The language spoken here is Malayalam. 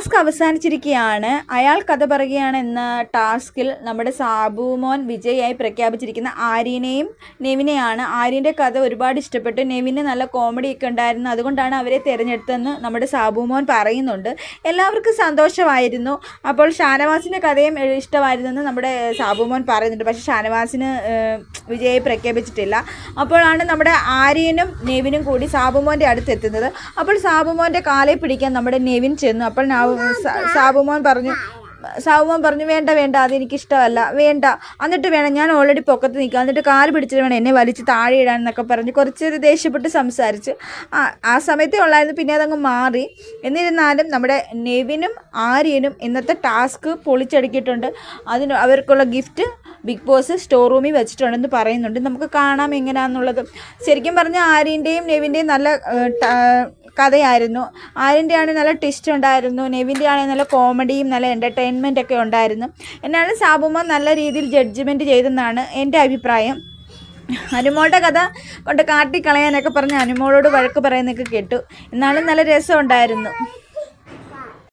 ടാസ്ക് അവസാനിച്ചിരിക്കുകയാണ്. അയാൾ കഥ പറയുകയാണ് എന്ന ടാസ്കിൽ നമ്മുടെ സാബുമോൻ വിജയായി പ്രഖ്യാപിച്ചിരിക്കുന്ന ആര്യനെയും നെവിനെയാണ്. ആര്യന്റെ കഥ ഒരുപാട് ഇഷ്ടപ്പെട്ടു. നെവിന് നല്ല കോമഡിയൊക്കെ ഉണ്ടായിരുന്നു. അതുകൊണ്ടാണ് അവരെ തിരഞ്ഞെടുത്തതെന്ന് നമ്മുടെ സാബുമോൻ പറയുന്നുണ്ട്. എല്ലാവർക്കും സന്തോഷമായിരുന്നു. അപ്പോൾ ഷാനവാസിന്റെ കഥയും ഇഷ്ടമായിരുന്നു ഇഷ്ടമായിരുന്നെന്ന് നമ്മുടെ സാബുമോൻ പറയുന്നുണ്ട്. പക്ഷേ ഷാനവാസിന് വിജയായി വിജയെ പ്രഖ്യാപിച്ചിട്ടില്ല. അപ്പോഴാണ് നമ്മുടെ ആര്യനും നെവിനും കൂടി സാബുമോന്റെ അടുത്തെത്തുന്നത്. അപ്പോൾ സാബുമോന്റെ കാലെ പിടിക്കാൻ നമ്മുടെ നെവിൻ ചെന്നു. അപ്പോൾ സാബുമോൻ പറഞ്ഞു സാബുമോൻ പറഞ്ഞു വേണ്ട വേണ്ട അതെനിക്ക് ഇഷ്ടമല്ല വേണ്ട. എന്നിട്ട് വേണം ഞാൻ ഓൾറെഡി പൊക്കത്ത് നിൽക്കുക എന്നിട്ട് കാൽ പിടിച്ചിട്ട് വേണം എന്നെ വലിച്ച് താഴെ ഇടാൻ എന്നൊക്കെ പറഞ്ഞ് കുറച്ചൊരു ദേഷ്യപ്പെട്ട് സംസാരിച്ച്. ആ ആ സമയത്തേ ഉള്ളായിരുന്നു പിന്നെ അതങ്ങ് മാറി. എന്നിരുന്നാലും നമ്മുടെ നെവിനും ആര്യനും ഇന്നത്തെ ടാസ്ക് പൊളിച്ചടുക്കിയിട്ടുണ്ട്. അതിന് അവർക്കുള്ള ഗിഫ്റ്റ് ബിഗ് ബോസ് സ്റ്റോർ റൂമിൽ വെച്ചിട്ടുണ്ടെന്ന് പറയുന്നുണ്ട്. നമുക്ക് കാണാം എങ്ങനെയാണെന്നുള്ളത് ശരിക്കും പറഞ്ഞാൽ ആര്യന്റെയും നെവിന്റെയും നല്ല കഥയായിരുന്നു. ആര്യന്റെ ആണെങ്കിൽ നല്ല ട്വിസ്റ്റ് ഉണ്ടായിരുന്നു. നെവിന്റെ ആണെങ്കിൽ നല്ല കോമഡിയും നല്ല എന്റർടൈൻമെന്റ് ഒക്കെ ഉണ്ടായിരുന്നു. എന്നാണ് സാബുമ്മ നല്ല രീതിയിൽ ജഡ്ജ്മെന്റ് ചെയ്തെന്നാണ് എന്റെ അഭിപ്രായം. അനുമോളുടെ കഥ കൊണ്ട് കാട്ടിക്കളയാനൊക്കെ പറഞ്ഞ് അനുമോളോട് വഴക്ക് പറയുന്നൊക്കെ കേട്ടു. എന്നാലും നല്ല രസമുണ്ടായിരുന്നു